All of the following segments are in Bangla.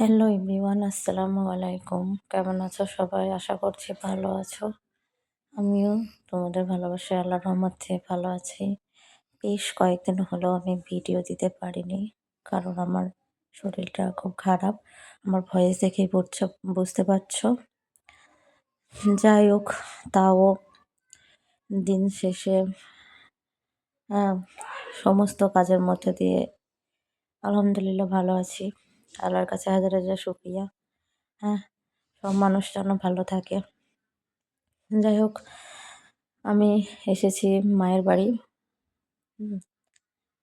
হ্যালো এভরিওয়ান আসসালামু আলাইকুম কেমন আছো সবাই? আশা করছি ভালো আছো। আমিও তোমাদের ভালোবাসা আল্লাহ রহমতে ভালো আছি। বেশ কয়েকদিন হলো আমি ভিডিও দিতে পারিনি, কারণ আমার শরীরটা খুব খারাপ। আমার ভয়েস দেখেই বুঝছ, বুঝতে পারছ? যাই হোক তাও দিন শেষে সমস্ত কাজের মধ্যে দিয়ে আলহামদুলিল্লাহ ভালো আছি। আল্লাহর কাছে হাজার হাজার শুক্রিয়া। হ্যাঁ সব মানুষ যেন ভালো থাকে। যাই হোক, আমি এসেছি মায়ের বাড়ি।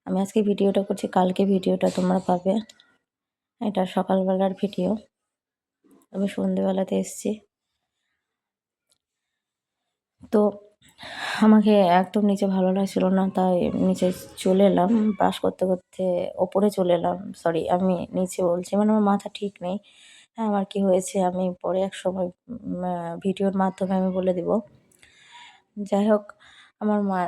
আমি আজকে ভিডিওটা করছি, কালকে ভিডিওটা তোমরা পাবে। এটা সকালবেলার ভিডিও। আমি সন্ধেবেলাতে এসেছি। তো আমাকে একদম নিচে ভালো লাগছিল না তাই নিচে চলে এলাম। ব্রাশ করতে করতে ওপরে চলে এলাম। সরি আমি নিচে বলছি মানে আমার মাথা ঠিক নেই। হ্যাঁ আমার কি হয়েছে আমি পরে এক সময় ভিডিওর মাধ্যমে আমি বলে দিব। যাই হোক আমার মা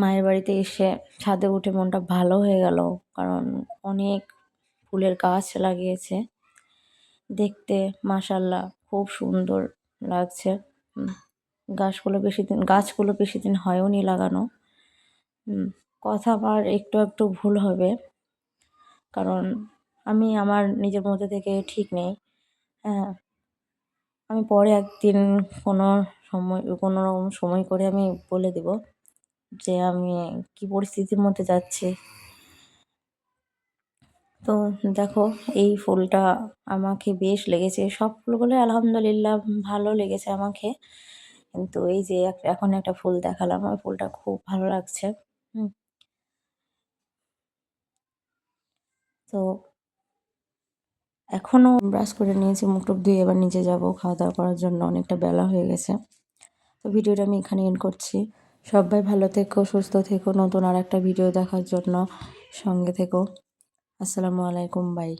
মায়ের বাড়িতে এসে ছাদে উঠে মনটা ভালো হয়ে গেল কারণ অনেক ফুলের গাছ লাগিয়েছে। দেখতে মাসাল্লাহ খুব সুন্দর লাগছে। গাছগুলো বেশি দিন, গাছগুলো বেশি দিন হয়ও নি লাগানো কথা আবার একটু একটু ভুল হবে। কারণ আমি আমার নিজের মধ্যে থেকে ঠিক নেই। হ্যাঁ আমি পরে একদিন কোনো সময়, কোনো রকম সময় করে আমি বলে দেব যে আমি কি পরিস্থিতির মধ্যে যাচ্ছি। তো দেখো, এই ফুলটা আমাকে বেশ লেগেছে। সব ফুলগুলো আলহামদুলিল্লাহ ভালো লেগেছে আমাকে। কিন্তু এই যে এখন একটা ফুল দেখালাম ওই ফুলটা খুব ভালো লাগছে। তো এখনও ব্রাশ করে নিয়েছি, মুখ টুক ধুয়ে এবার নিচে যাব। খাওয়া দাওয়া করার জন্য অনেকটা বেলা হয়ে গেছে। তো ভিডিওটা আমি এখানে এন্ড করছি। সবাই ভালো থেকো, সুস্থ থেকো, নতুন আর একটা ভিডিও দেখার জন্য সঙ্গে থেকো। আসসালামু আলাইকুম বাই